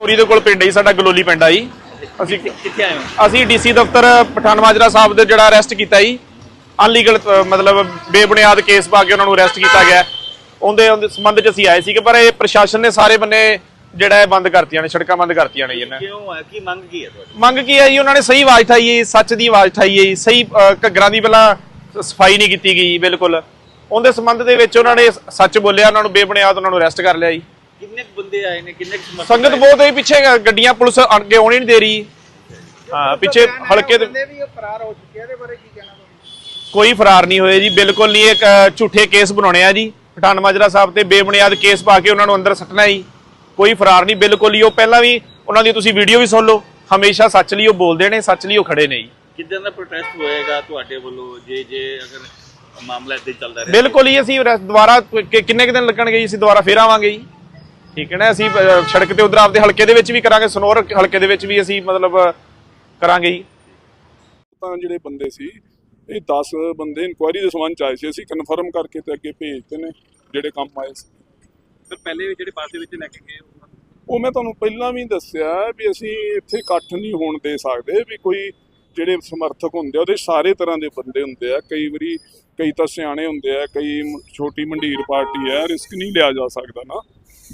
ਪੂਰੀ ਦੇ ਕੋਲ ਪਿੰਡ ਹੀ ਸਾਡਾ ਗਲੋਲੀ ਪਿੰਡ ਆ ਜੀ। ਅਸੀਂ ਕਿੱਥੇ ਆਏ ਹੋ ਅਸੀਂ ਡੀਸੀ ਦਫ਼ਤਰ ਪਠਾਨ ਮਾਜਰਾ ਸਾਹਿਬ ਦੇ ਜਿਹੜਾ ਅਰੈਸਟ ਕੀਤਾ ਜੀ ਅਨਲੀਗਲ ਮਤਲਬ ਬੇਬੁਨਿਆਦ ਕੇਸ ਪਾ ਕੇ ਉਹਨਾਂ ਨੂੰ ਅਰੈਸਟ ਕੀਤਾ ਗਿਆ। ਉਹਦੇ ਉਹਦੇ ਸੰਬੰਧ ਚ ਅਸੀਂ ਆਏ ਸੀਗੇ ਪਰ ਇਹ ਪ੍ਰਸ਼ਾਸਨ ਨੇ ਸਾਰੇ ਬੰਨੇ ਜਿਹੜਾ ਇਹ ਬੰਦ ਕਰਤੀਆਂ ਨੇ ਸੜਕਾਂ ਬੰਦ ਕਰਤੀਆਂ ਨੇ ਜੀ ਇਹਨਾਂ। ਕਿਉਂ ਹੈ ਕੀ ਮੰਗ ਕੀ ਹੈ ਤੁਹਾਡੀ? ਮੰਗ ਕੀ ਹੈ ਜੀ ਉਹਨਾਂ ਨੇ ਸਹੀ ਆਵਾਜ਼ ਠਾਈ ਹੈ ਜੀ, ਸੱਚ ਦੀ ਆਵਾਜ਼ ਠਾਈ ਹੈ ਜੀ, ਸਹੀ ਅ, ਘੱਗਰਾਂ ਦੀ ਪਹਿਲਾਂ ਸਫ਼ਾਈ ਨਹੀਂ ਕੀਤੀ ਗਈ ਬਿਲਕੁਲ। ਉਹਦੇ ਸੰਬੰਧ ਦੇ ਵਿੱਚ ਉਹਨਾਂ ਨੇ ਸੱਚ ਬੋਲਿਆ ਉਹਨਾਂ ਨੂੰ ਬੇਬੁਨਿਆਦ ਉਹਨਾਂ ਨੂੰ ਅਰੈਸਟ ਕਰ ਲਿਆ ਜੀ। ਬੰਦੇ ਆਏ ਨੇ ਕਿੰਨੇ ਕੁ ਸਮਰਥਕ ਸੰਗਤ? ਬਹੁਤ ਹੈ ਪਿੱਛੇ ਗੱਡੀਆਂ ਪੁਲਿਸ ਅੱਗੇ ਆਉਣੀ ਨਹੀਂ ਦੇ ਰਹੀ। ਹਾਂ ਪਿੱਛੇ ਹਲਕੇ ਦੇ ਬੰਦੇ ਵੀ ਫਰਾਰ ਹੋ ਚੁੱਕੇ ਇਹਦੇ ਬਾਰੇ ਕੀ ਕਹਿਣਾ ਕੋਈ ਫਰਾਰ ਨਹੀਂ ਹੋਏ ਜੀ ਬਿਲਕੁਲ ਨਹੀਂ ਇੱਕ ਝੂਠੇ ਕੇਸ ਬਣਾਉਣੇ ਆ ਜੀ। ਪਠਾਨ ਮਾਜਰਾ ਸਾਹਿਬ ਤੇ ਬੇਬੁਨਿਆਦ ਕੇਸ ਪਾ ਕੇ ਉਹਨਾਂ ਨੂੰ ਅੰਦਰ ਸੱਟਣਾ ਜੀ। ਕੋਈ ਫਰਾਰ ਨਹੀਂ ਬਿਲਕੁਲ ਹੀ ਉਹ ਪਹਿਲਾਂ ਵੀ ਉਹਨਾਂ ਦੀ ਤੁਸੀਂ ਵੀਡੀਓ ਵੀ ਸੁਣ ਲਓ ਹਮੇਸ਼ਾ ਸੱਚ ਲਈ ਉਹ ਬੋਲਦੇ ਨੇ ਸੱਚ ਲਈ ਉਹ ਖੜੇ ਨੇ ਜੀ। ਕਿੱਦਾਂ ਦਾ ਪ੍ਰੋਟੈਸਟ ਹੋਏਗਾ ਤੁਹਾਡੇ ਵੱਲੋਂ? ਜੇ ਜੇ ਅਗਰ ਮਾਮਲਾ ਇੱਦਾਂ ਚੱਲਦਾ ਰਹੇ ਬਿਲਕੁਲ ਹੀ ਅਸੀਂ ਦੁਬਾਰਾ ਕਿੰਨੇ ਕੁ ਦਿਨ ਲੱਗਣਗੇ ਜੀ ਅਸੀਂ ਦੁਬਾਰਾ ਫੇਰ ਆਵਾਂਗੇ ਜੀ। ਠੀਕ ਹੈ ਨਾ ਅਸੀਂ ਸੜਕ ਤੇ ਉਧਰ ਆਪਦੇ ਹਲਕੇ ਦੇ ਵਿੱਚ ਵੀ ਕਰਾਂਗੇ ਸਨੋਰ ਹਲਕੇ ਦੇ ਵਿੱਚ ਵੀ ਅਸੀਂ ਮਤਲਬ ਕਰਾਂਗੇ ਜੀ। ਤਾਂ ਜਿਹੜੇ ਬੰਦੇ ਸੀ ਇਹ 10 ਬੰਦੇ ਇਨਕੁਆਇਰੀ ਦੇ ਸੰਬੰਧ ਚ ਆਏ ਸੀ ਅਸੀਂ ਕਨਫਰਮ ਕਰਕੇ ਤੇ ਅੱਗੇ ਭੇਜਦੇ ਨੇ ਜਿਹੜੇ ਕੰਮ ਆਏ ਸੀ। ਸਰ ਪਹਿਲੇ ਵੀ ਜਿਹੜੇ ਪਾਸੇ ਵਿੱਚ ਲੈ ਕੇ ਗਏ ਉਹ ਮੈਂ ਤੁਹਾਨੂੰ ਪਹਿਲਾਂ ਵੀ ਦੱਸਿਆ ਵੀ ਅਸੀਂ ਇੱਥੇ ਇਕੱਠ ਨਹੀਂ ਹੋਣ ਦੇ ਸਕਦੇ ਵੀ ਕੋਈ ਜਿਹੜੇ ਸਮਰਥਕ ਹੁੰਦੇ ਆ ਉਹਦੇ ਸਾਰੇ ਤਰ੍ਹਾਂ ਦੇ ਬੰਦੇ ਹੁੰਦੇ ਆ। ਕਈ ਵਾਰੀ ਕਈ ਤਾਂ ਸਿਆਣੇ ਹੁੰਦੇ ਆ ਕਈ ਛੋਟੀ ਮੰਡੀਰ ਪਾਰਟੀ ਆ ਰਿਸਕ ਨਹੀਂ ਲਿਆ ਜਾ ਸਕਦਾ ਨਾ।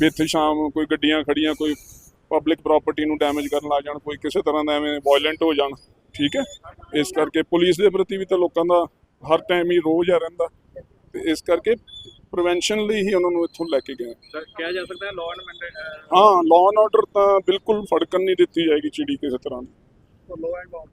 ਵੀ ਇੱਥੇ ਸ਼ਾਮ ਕੋਈ ਗੱਡੀਆਂ ਖੜੀਆਂ ਕੋਈ ਪਬਲਿਕ ਪ੍ਰਾਪਰਟੀ ਨੂੰ ਡੈਮੇਜ ਕਰਨ ਲੱਗ ਜਾਣ ਕੋਈ ਕਿਸੇ ਤਰ੍ਹਾਂ ਦਾ ਐਵੇਂ ਵਾਇਲੈਂਟ ਹੋ ਜਾਣ ਠੀਕ ਹੈ? ਇਸ ਕਰਕੇ ਪੁਲਿਸ ਦੇ ਪ੍ਰਤੀ ਵੀ ਤਾਂ ਲੋਕਾਂ ਦਾ ਹਰ ਟਾਈਮ ਹੀ ਰੋਜ਼ ਆ ਰਹਿੰਦਾ। ਤੇ ਇਸ ਕਰਕੇ ਪ੍ਰੀਵੈਂਸ਼ਨ ਲਈ ਹੀ ਉਹਨਾਂ ਨੂੰ ਇੱਥੋਂ ਲੈ ਕੇ ਗਏ। ਸਰ ਕਿਹਾ ਜਾ ਸਕਦਾ ਹੈ ਲਾਅ ਐਂਡ ਹਾਂ ਲਾਅ ਐਂਡ ਆਰਡਰ ਤਾਂ ਬਿਲਕੁਲ ਫੜਕਣ ਨਹੀਂ ਦਿੱਤੀ ਜਾਏਗੀ ਚਿੜੀ ਕਿਸੇ ਤਰ੍ਹਾਂ ਦੀ।